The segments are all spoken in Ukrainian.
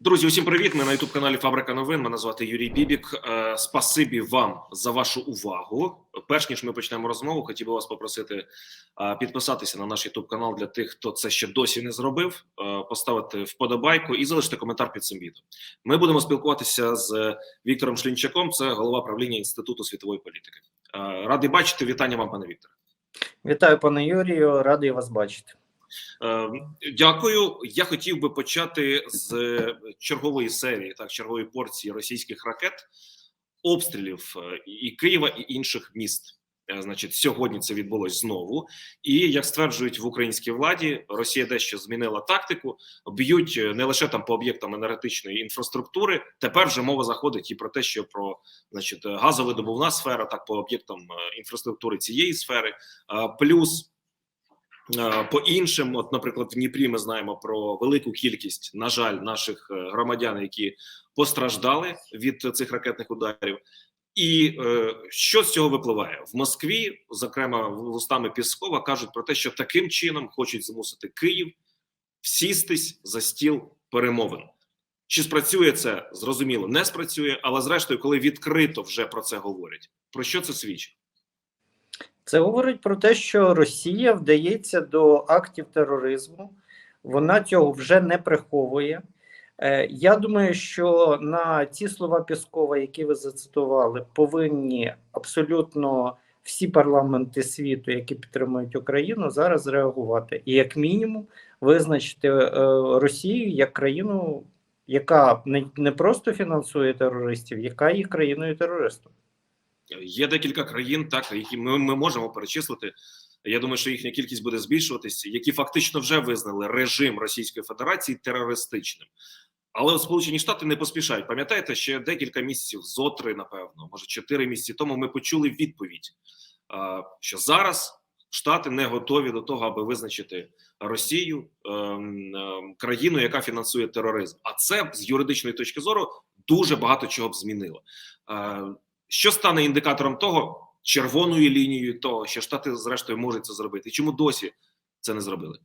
Друзі, усім привіт! Ми на youtube каналі Фабрика новин. Мене звати Юрій Бібік. Е, Спасибі вам за вашу увагу. Перш ніж ми почнемо розмову, хотів би вас попросити е, підписатися на наш youtube канал для тих, хто це ще досі не зробив. е, Поставити вподобайку і залишити коментар під цим відео. Ми будемо спілкуватися з Віктором Шлінчаком. Це голова правління інституту світової політики. Радий бачити. Вітання вам, пане Вікторе. Вітаю, пане Юрію, радий вас бачити. Е, Дякую. Я хотів би почати з чергової серії, так чергової порції російських ракет, обстрілів е, і Києва і інших міст. Е, Значить, сьогодні це відбулось знову, і як стверджують в українській владі, Росія дещо змінила тактику. Б'ють е, не лише там по об'єктам енергетичної інфраструктури. Тепер вже мова заходить і про те, що про значить газовидобувна сфера, так по об'єктам е, інфраструктури цієї сфери, Е, плюс Е, По іншим, от, наприклад, в Дніпрі ми знаємо про велику кількість, на жаль, наших е, громадян, які постраждали від цих ракетних ударів. І е, що з цього випливає в Москві, зокрема вустами Піскова, кажуть про те, що таким чином хочуть змусити Київ всістись за стіл перемовин. Чи спрацює це? Зрозуміло, не спрацює, але зрештою, коли відкрито вже про це говорять, про що це свідчить? Це говорить про те, що Росія вдається до актів тероризму, вона цього вже не приховує. Е, Я думаю, що на ці слова Піскова, які ви зацитували, повинні абсолютно всі парламенти світу, які підтримують Україну, зараз реагувати і як мінімум визначити е, Росію як країну, яка не, просто фінансує терористів, яка є країною терористом. Є декілька країн, так які ми, ми можемо перечислити. Я думаю, що їхня кількість буде збільшуватися, які фактично вже визнали режим Російської Федерації терористичним. Але Сполучені Штати не поспішають. Пам'ятаєте, ще декілька місяців, зо три, напевно, може чотири місяці тому. Ми почули відповідь, що зараз Штати не готові до того, аби визначити Росію ем, ем, країну, яка фінансує тероризм. А це з юридичної точки зору дуже багато чого б змінило. Що стане індикатором того, червоною лінією того, що Штати, зрештою, можуть це зробити? Чому досі це не зробили?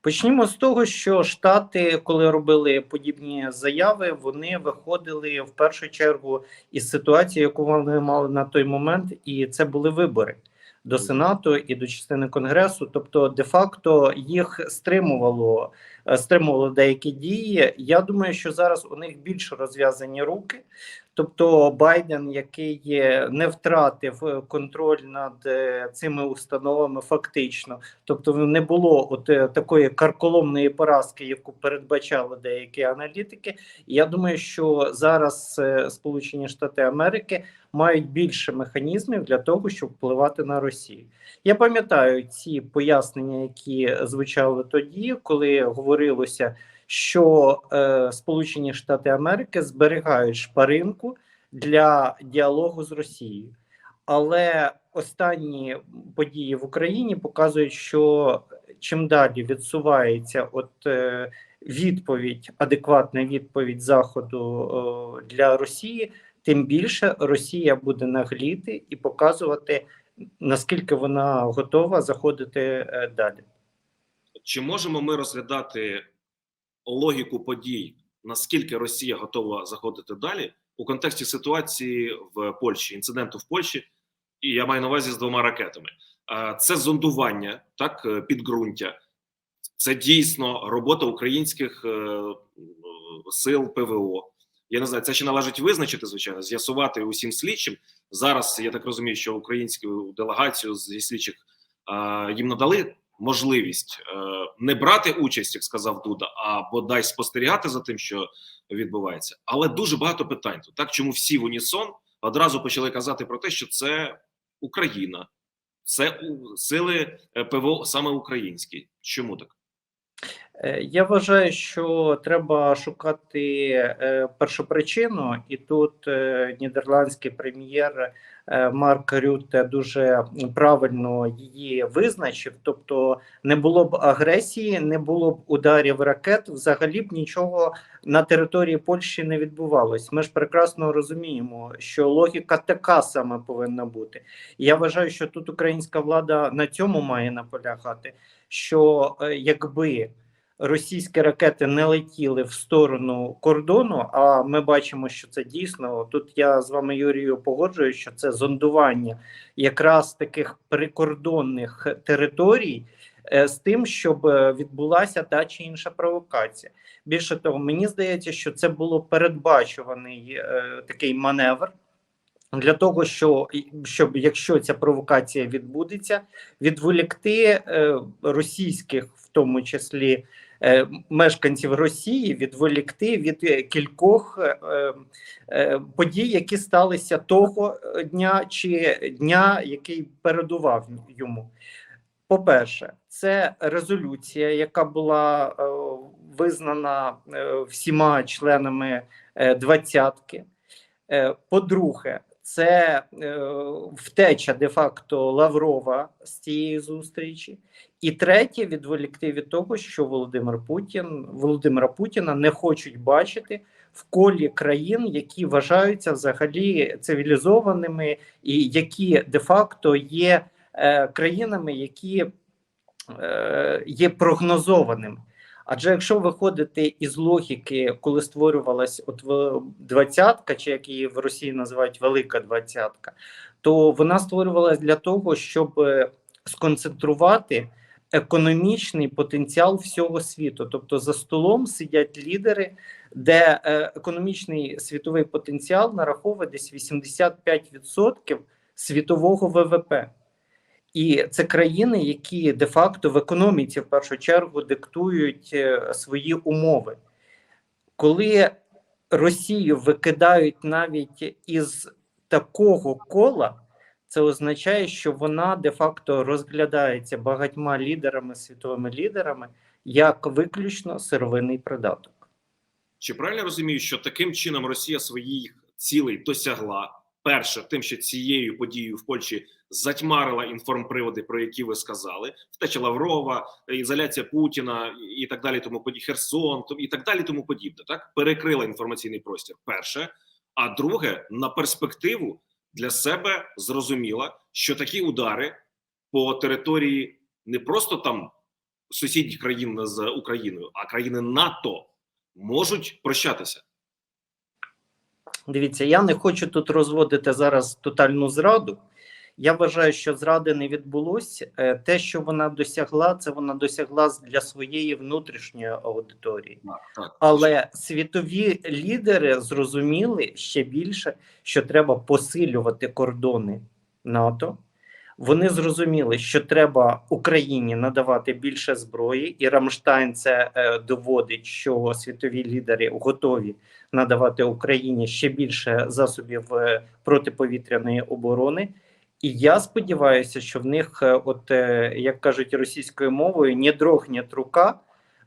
Почнімо з того, що Штати, коли робили подібні заяви, вони виходили в першу чергу із ситуації, яку вони мали на той момент, і це були вибори до Сенату і до частини Конгресу. Тобто, де-факто їх стримувало, стримувало деякі дії. Я думаю, що зараз у них більш розв'язані руки. Тобто Байден, який не втратив е, контроль над е, цими установами, фактично, тобто не було от е, такої карколомної поразки, яку передбачали деякі аналітики. І я думаю, що зараз Сполучені Штати Америки мають більше механізмів для того, щоб впливати на Росію. Я пам'ятаю ці пояснення, які звучали тоді, коли говорилося що е, Сполучені Штати Америки зберігають шпаринку для діалогу з Росією. Але останні події в Україні показують, що чим далі відсувається от е, відповідь, адекватна відповідь Заходу е, для Росії, тим більше Росія буде нагліти і показувати, наскільки вона готова заходити е, далі. Чи можемо ми розглядати логіку подій, наскільки Росія готова заходити далі у контексті ситуації в Польщі, інциденту в Польщі, і я маю на увазі з двома ракетами. Це зондування, так, е, підґрунтя, це дійсно робота українських е, сил ПВО. Я не знаю, це ще належить визначити, звичайно, з'ясувати усім слідчим. Зараз я так розумію, що українську делегацію зі слідчих їм надали можливість е, не брати участь, як сказав Дуда, а бодай спостерігати за тим, що відбувається. Але дуже багато питань тут. Так чому всі в унісон одразу почали казати про те, що це Україна, це сили е, ПВО саме українські. Чому так? Е, Я вважаю, що треба шукати е, першопричину, і тут е, нідерландський прем'єр Марк Рютте дуже правильно її визначив. Тобто, не було б агресії, не було б ударів ракет, взагалі б нічого на території Польщі не відбувалось. Ми ж прекрасно розуміємо, що логіка така саме повинна бути. Я вважаю, що тут українська влада на цьому має наполягати. Що якби російські ракети не летіли в сторону кордону. А ми бачимо, що це дійсно тут. Я з вами Юрію погоджую, що це зондування якраз таких прикордонних територій е, з тим, щоб е, відбулася та чи інша провокація. Більше того, мені здається, що це було передбачуваний е, такий маневр. Для того, що щоб якщо ця провокація відбудеться, відволікти е, російських, в тому числі мешканців Росії, відволікти від е, кількох е, е, подій, які сталися того дня чи дня, який передував йому. По-перше, це резолюція, яка була е, визнана е, всіма членами е, двадцятки. Е, По-друге, це е, втеча де-факто Лаврова з цієї зустрічі. І третє, відволікти від того, що Володимир Путін Володимира Путіна не хочуть бачити в колі країн, які вважаються взагалі цивілізованими, і які де-факто є е, країнами, які е, є прогнозованими. Адже якщо виходити із логіки, коли створювалась от двадцятка, чи як її в Росії називають Велика Двадцятка, то вона створювалась для того, щоб е, сконцентрувати економічний потенціал всього світу. Тобто за столом сидять лідери, де е, економічний світовий потенціал нараховує десь 85% світового ВВП. І це країни, які де-факто в економіці в першу чергу диктують е, свої умови. Коли Росію викидають навіть із такого кола, це означає, що вона де-факто розглядається багатьма лідерами, світовими лідерами як виключно сировинний придаток. Чи правильно розумію, що таким чином Росія своїх цілей досягла? Перше, тим, що цією подією в Польщі затьмарила інформприводи, про які ви сказали, втеча Лаврова, ізоляція Путіна і так далі, тому подібне, Херсон і так далі, тому подібне. Так перекрила інформаційний простір. Перше, а друге, на перспективу для себе зрозуміла, що такі удари по території не просто там сусідніх країн з Україною, а країни НАТО можуть прощатися. Дивіться, я не хочу тут розводити зараз тотальну зраду. Я вважаю, що зради не відбулося. Е, Те, що вона досягла, це вона досягла для своєї внутрішньої аудиторії. Але світові лідери зрозуміли ще більше, що треба посилювати кордони НАТО. Вони зрозуміли, що треба Україні надавати більше зброї, і Рамштайн це е, доводить, що світові лідери готові надавати Україні ще більше засобів е, протиповітряної оборони. І я сподіваюся, що в них, е, от е, як кажуть російською мовою, не дрогне рука,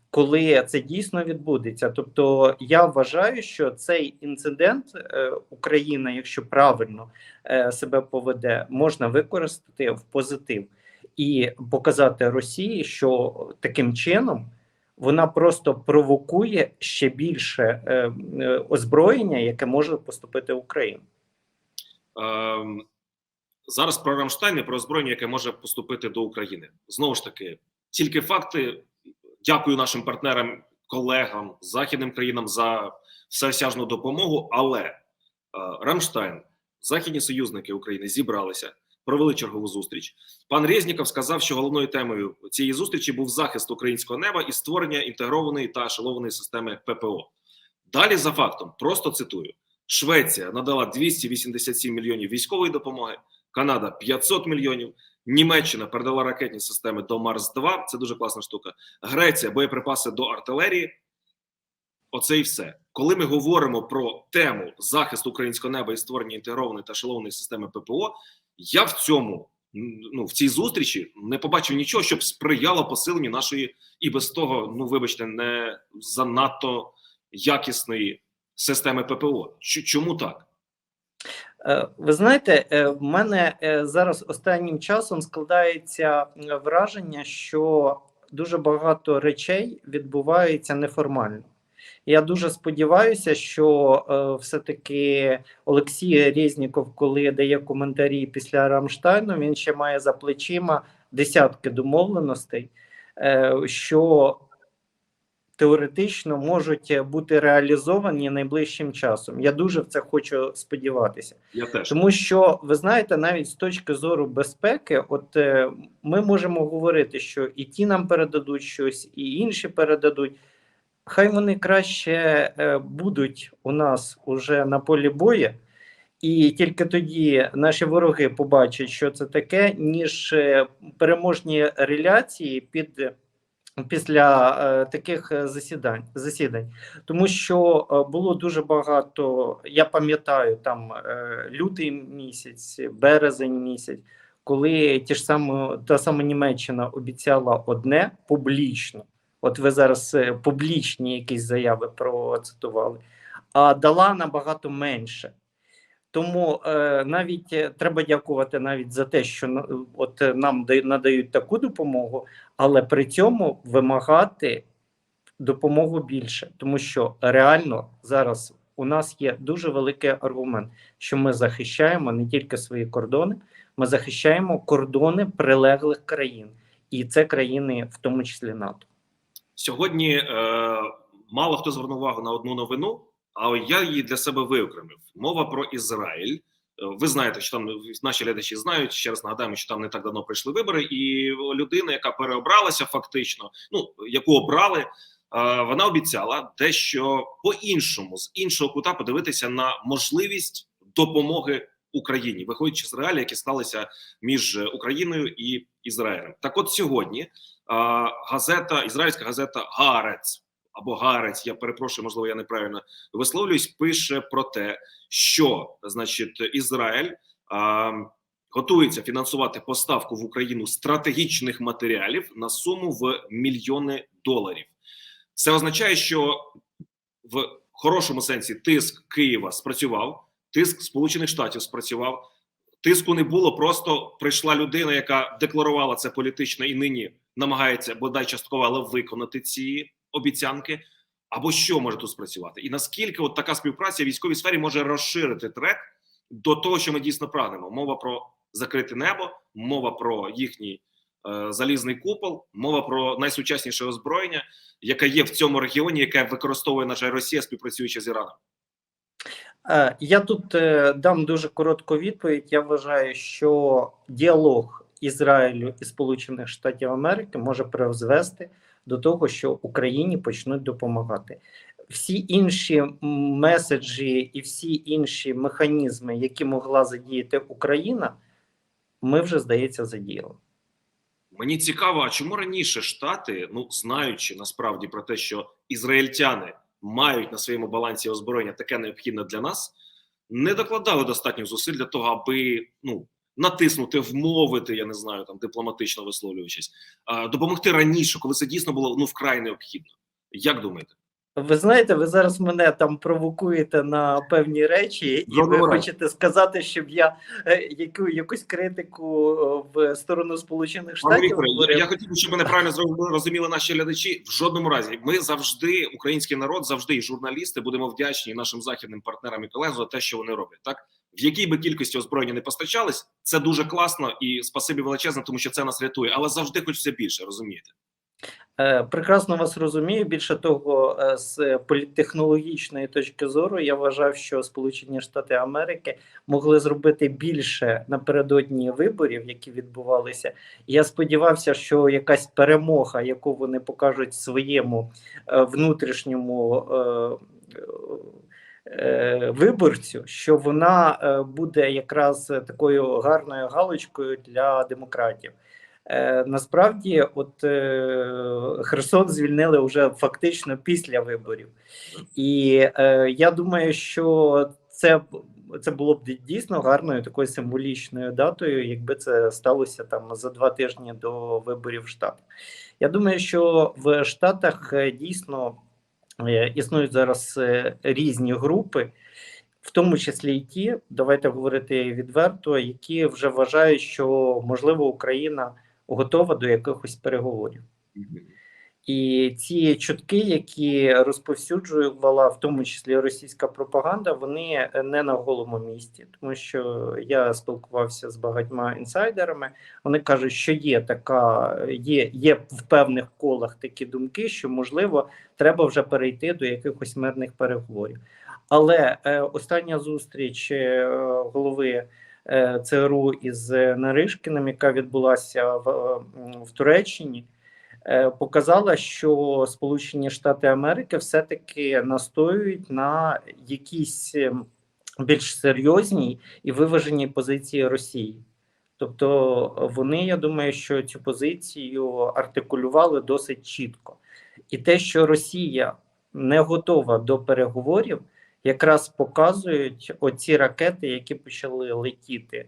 коли це дійсно відбудеться. Тобто, я вважаю, що цей інцидент е, Україна, якщо правильно себе поведе, можна використати в позитив і показати Росії, що таким чином вона просто провокує ще більше е, озброєння, яке може поступити в Україну. Ем, зараз про Рамштайн і про озброєння, яке може поступити до України. Знову ж таки, тільки факти. Дякую нашим партнерам, колегам, західним країнам за всеосяжну допомогу. Але е, Рамштайн, західні союзники України зібралися, провели чергову зустріч. Пан Резніков сказав, що головною темою цієї зустрічі був захист українського неба і створення інтегрованої та ешелованої системи ППО. Далі за фактом, просто цитую: Швеція надала 287 мільйонів військової допомоги, Канада 500 мільйонів. Німеччина передала ракетні системи до Марс 2 Це дуже класна штука. Греція боєприпаси до артилерії. Оце і все. Коли ми говоримо про тему захисту українського неба і створення інтегрованої та шалованої системи ППО, я в цьому ну в цій зустрічі не побачив нічого, щоб сприяло посиленню нашої і без того, ну вибачте, не занадто якісної системи ППО. Чому так? Е, Ви знаєте, е, в мене е, зараз останнім часом складається враження, що дуже багато речей відбуваються неформально. Я дуже сподіваюся, що все-таки Олексій Резніков, коли дає коментарі після Рамштайну, він ще має за плечима десятки домовленостей, що теоретично можуть е, бути реалізовані найближчим часом. Я дуже в це хочу сподіватися. Я теж Тому що ви знаєте, навіть з точки зору безпеки, от е, ми можемо говорити, що і ті нам передадуть щось, і інші передадуть. Хай вони краще е, будуть у нас уже на полі бою, і тільки тоді наші вороги побачать, що це таке, ніж е, переможні реляції під. Після е, таких е, засідань засідань, тому що е, було дуже багато. Я пам'ятаю там лютий місяць, березень місяць, коли ті ж саме та сама Німеччина обіцяла одне публічно. От ви зараз публічні якісь заяви процитували, а дала набагато менше. Тому е, навіть е, треба дякувати навіть за те, що от е, нам даю- надають таку допомогу, але при цьому вимагати допомогу більше, тому що реально зараз у нас є дуже великий аргумент, що ми захищаємо не тільки свої кордони, ми захищаємо кордони прилеглих країн, і це країни, в тому числі НАТО. сьогодні е, мало хто звернув увагу на одну новину, але я її для себе виокремив. Мова про Ізраїль. Е, Ви знаєте, що там наші глядачі знають. Ще раз нагадаємо, що там не так давно прийшли вибори, і людина, яка переобралася, фактично, ну яку обрали, е, вона обіцяла дещо по-іншому, з іншого кута подивитися на можливість допомоги Україні, виходячи з реалій, які сталися між Україною і Ізраїлем. Так, от сьогодні е, газета, ізраїльська газета Гарец або Гарець, я перепрошую, можливо, я неправильно висловлююсь, пише про те, що значить Ізраїль а, готується фінансувати поставку в Україну стратегічних матеріалів на суму в мільйони доларів. Це означає, що в хорошому сенсі тиск Києва спрацював, тиск Сполучених Штатів спрацював. Тиску не було, просто прийшла людина, яка декларувала це політично і нині намагається бодай частково, але виконати ці обіцянки. Або що може тут спрацювати, і наскільки от така співпраця в військовій сфері може розширити трек до того, що ми дійсно прагнемо? Мова про закрите небо, мова про їхній е, залізний купол, мова про найсучасніше озброєння, яке є в цьому регіоні, яке використовує наша Росія, співпрацюючи з Іраном. Е, Я тут е, дам дуже коротку відповідь. Я вважаю, що діалог Ізраїлю і Сполучених Штатів Америки може призвести до того, що Україні почнуть допомагати. Всі інші меседжі і всі інші механізми, які могла задіяти Україна, ми вже здається задіяли. Мені цікаво, а чому раніше Штати, ну знаючи насправді про те, що ізраїльтяни мають на своєму балансі озброєння таке необхідне для нас, не докладали достатньо зусиль для того, аби ну натиснути, вмовити, я не знаю, там дипломатично висловлюючись, а, допомогти раніше, коли це дійсно було ну вкрай необхідно. Як думаєте? Ви знаєте, ви зараз мене там провокуєте на певні речі, і ви хочете сказати, щоб я е, яку якусь критику е, в сторону Сполучених Штатів говорив. я хотів, щоб мене правильно розуміли наші глядачі. В жодному разі ми завжди, український народ, завжди і журналісти будемо вдячні нашим західним партнерам і колегам за те, що вони роблять. Так в якій би кількості озброєння не постачались, це дуже класно і спасибі величезне, тому що це нас рятує. Але завжди хочеться більше, розумієте? Е, Прекрасно вас розумію. Більше того, е, з політтехнологічної точки зору, я вважав, що Сполучені Штати Америки могли зробити більше напередодні виборів, які відбувалися. Я сподівався, що якась перемога, яку вони покажуть своєму е, внутрішньому. Е, Виборцю, що вона е, буде якраз такою гарною галочкою для демократів. Е, насправді, от Херсон звільнили вже фактично після виборів, і я думаю, що це, це було б дійсно гарною такою символічною датою, якби це сталося там за два тижні до виборів в Штатах. Я думаю, що в Штатах дійсно існують зараз е, різні групи. В тому числі і ті, давайте говорити відверто, які вже вважають, що можливо Україна готова до якихось переговорів. І ці чутки, які розповсюджувала в тому числі російська пропаганда, вони не на голому місці, тому що я спілкувався з багатьма інсайдерами. Вони кажуть, що є така, є, є в певних колах такі думки, що можливо треба вже перейти до якихось мирних переговорів. Але е, остання зустріч е, голови е, ЦРУ із Наришкіним, яка відбулася в, е, в Туреччині, е, показала, що Сполучені Штати Америки все-таки настоюють на якійсь е, більш серйозній і виваженій позиції Росії. Тобто вони, я думаю, що цю позицію артикулювали досить чітко. І те, що Росія не готова до переговорів, якраз показують оці ракети, які почали летіти е,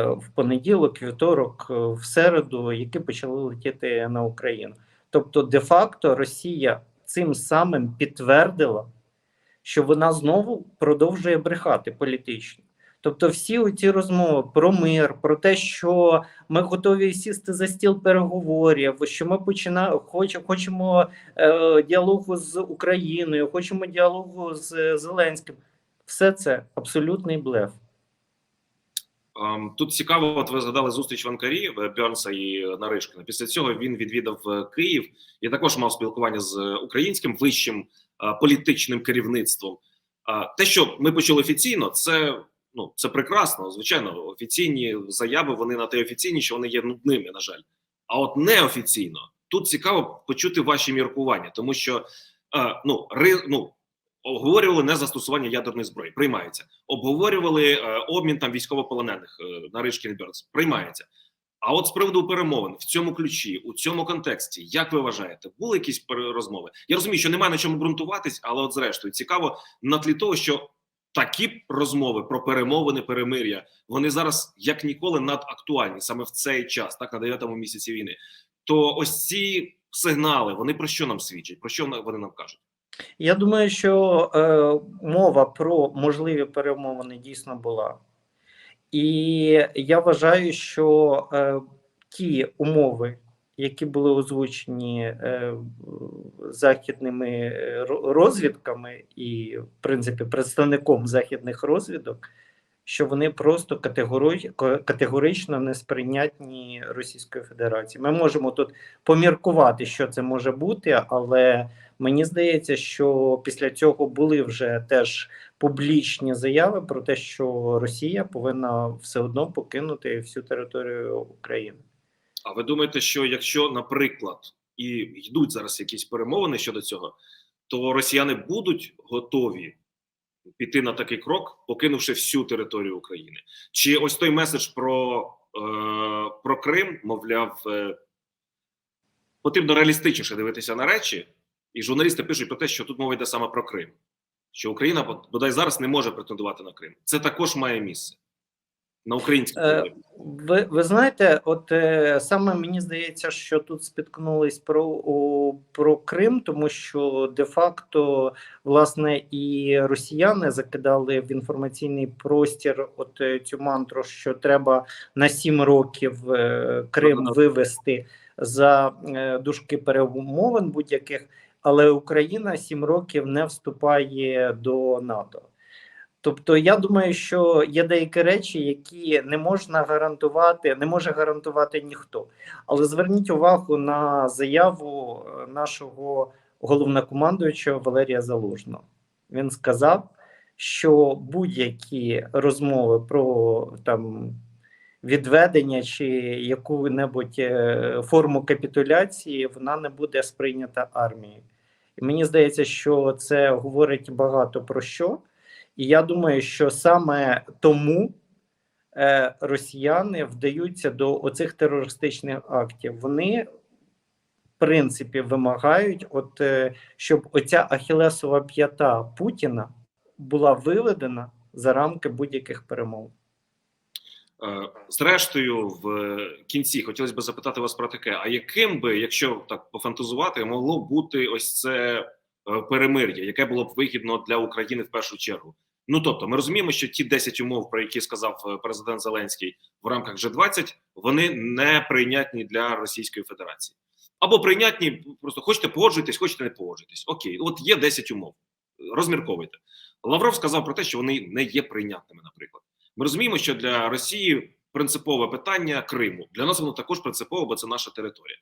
в понеділок, вівторок, е, в середу, які почали летіти на Україну. Тобто, де-факто, Росія цим самим підтвердила, що вона знову продовжує брехати політично. Тобто, всі ці розмови про мир, про те, що ми готові сісти за стіл переговорів, що ми починаємо хоч, хочемо е, діалогу з Україною, хочемо діалогу з Зеленським. Все це абсолютний блеф. Ем, Тут цікаво, от ви згадали зустріч в Анкарі в Бьорнса і Наришкіна. Після цього він відвідав е, Київ і також мав спілкування з українським вищим е, політичним керівництвом. Е, Те, що ми почули офіційно, це ну це прекрасно. Звичайно, офіційні заяви вони на те офіційні, що вони є нудними, на жаль. А от неофіційно тут цікаво почути ваші міркування, тому що е, ну ри, ну обговорювали не застосування ядерної зброї, приймається. Обговорювали е, обмін там військовополонених е, на Ришкін приймається. А от з приводу перемовин в цьому ключі, у цьому контексті, як ви вважаєте, були якісь розмови? Я розумію, що немає на чому ґрунтуватись, але от зрештою цікаво на тлі того, що такі розмови про перемовини, перемир'я, вони зараз як ніколи надактуальні саме в цей час, так на дев'ятому місяці війни. То ось ці сигнали, вони про що нам свідчать? Про що вони нам кажуть? Я думаю, що е, мова про можливі перемовини дійсно була. І я вважаю, що е, ті умови, які були озвучені е, західними е, розвідками і, в принципі, представником західних розвідок, що вони просто категори- категорично несприйнятні Російської Федерації. Ми можемо тут поміркувати, що це може бути, але мені здається, що після цього були вже теж публічні заяви про те, що Росія повинна все одно покинути всю територію України. А ви думаєте, що якщо, наприклад, і йдуть зараз якісь перемовини щодо цього, то росіяни будуть готові піти на такий крок, покинувши всю територію України? Чи ось той меседж про, е, про Крим, мовляв, е, потрібно реалістичніше дивитися на речі, і журналісти пишуть про те, що тут мова йде саме про Крим, що Україна бодай зараз не може претендувати на Крим. Це також має місце на українській Е. Ви, ви знаєте, от е, саме мені здається, що тут спіткнулись про, о, про Крим, тому що де-факто власне і росіяни закидали в інформаційний простір от е, цю мантру, що треба на сім років е, Крим вивести за е, дужки перемовин будь-яких, але Україна сім років не вступає до НАТО. Тобто, я думаю, що є деякі речі, які не можна гарантувати, не може гарантувати ніхто. Але зверніть увагу на заяву е, нашого головнокомандуючого Валерія Залужного. Він сказав, що будь-які розмови про там відведення чи яку-небудь е, форму капітуляції вона не буде сприйнята армією. І мені здається, що це говорить багато про що. І я думаю, що саме тому е, росіяни вдаються до оцих терористичних актів. Вони, в принципі, вимагають, от, е, щоб оця ахілесова п'ята Путіна була виведена за рамки будь-яких перемов. Е, Зрештою, в кінці хотілося б запитати вас про таке: а яким би, якщо так пофантазувати, могло бути ось це е, перемир'я, яке було б вигідно для України в першу чергу? Ну тобто, ми розуміємо, що ті 10 умов, про які сказав е, президент Зеленський в рамках G20, вони не прийнятні для Російської Федерації. або прийнятні. Просто хочете погоджуйтесь, хочете не погоджуйтесь. Окей, от є 10 умов. Розмірковуйте. Лавров сказав про те, що вони не є прийнятними. Наприклад, ми розуміємо, що для Росії принципове питання Криму для нас воно також принципове, бо це наша територія.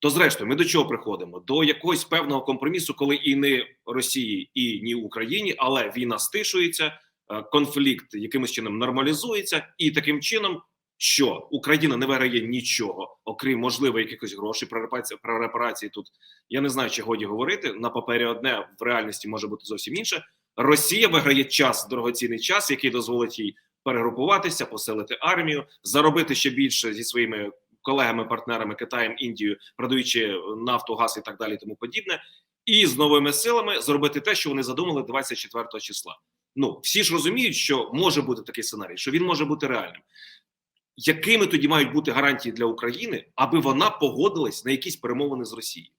То, зрештою, ми до чого приходимо? До якогось певного компромісу, коли і не Росії, і ні Україні, але війна стишується, е, конфлікт якимось чином нормалізується, і таким чином, що Україна не виграє нічого, окрім можливо якихось грошей про репарації, про репарації. Тут я не знаю, чи годі говорити на папері одне в реальності може бути зовсім інше. Росія виграє час, дорогоцінний час, який дозволить їй перегрупуватися, посилити армію, заробити ще більше зі своїми колегами, партнерами Китаєм, Індією, продаючи нафту, газ і так далі, тому подібне, і з новими силами зробити те, що вони задумали 24 числа. Ну всі ж розуміють, що може бути такий сценарій, що він може бути реальним. Якими тоді мають бути гарантії для України, аби вона погодилась на якісь перемовини з Росією?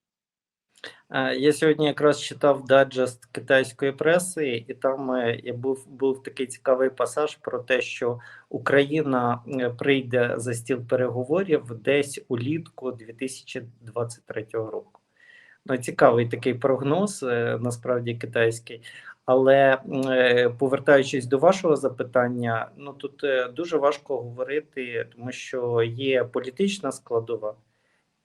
Е, Я сьогодні якраз читав даджест китайської преси, і там е, я був був такий цікавий пасаж про те, що Україна е, прийде за стіл переговорів десь улітку 2023 року. Ну, цікавий такий прогноз, е, насправді китайський. Але е, повертаючись до вашого запитання, ну тут дуже важко говорити, тому що є політична складова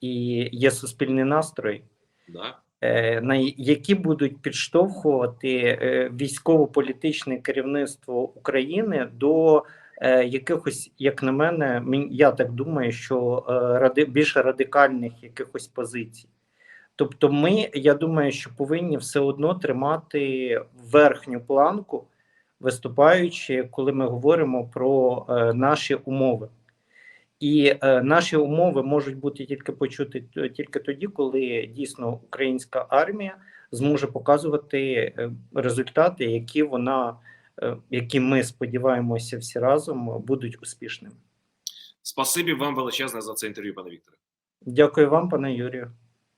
і є суспільний настрой Да? Е, на які будуть підштовхувати е, військово-політичне керівництво України до е, якихось, як на мене, мен- я так думаю, що ради більш радикальних якихось позицій. Тобто, ми, я думаю, що повинні все одно тримати верхню планку, виступаючи, коли ми говоримо про наші умови. І е, наші умови можуть бути тільки почути т- тільки тоді, коли дійсно українська армія зможе показувати е, результати, які вона, е, які ми сподіваємося всі разом будуть успішними. Спасибі вам величезне за це інтерв'ю, пане Вікторе. Дякую вам, пане Юрію.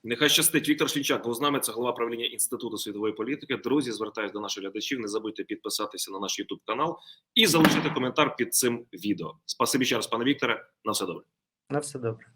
Нехай щастить Віктор Шлінчак був з нами. Це голова правління інституту світової політики. Друзі, звертаюсь до наших глядачів. Не забудьте підписатися на наш Ютуб канал і залишити коментар під цим відео. Спасибі ще раз, пане Вікторе. На все добре. На все добре.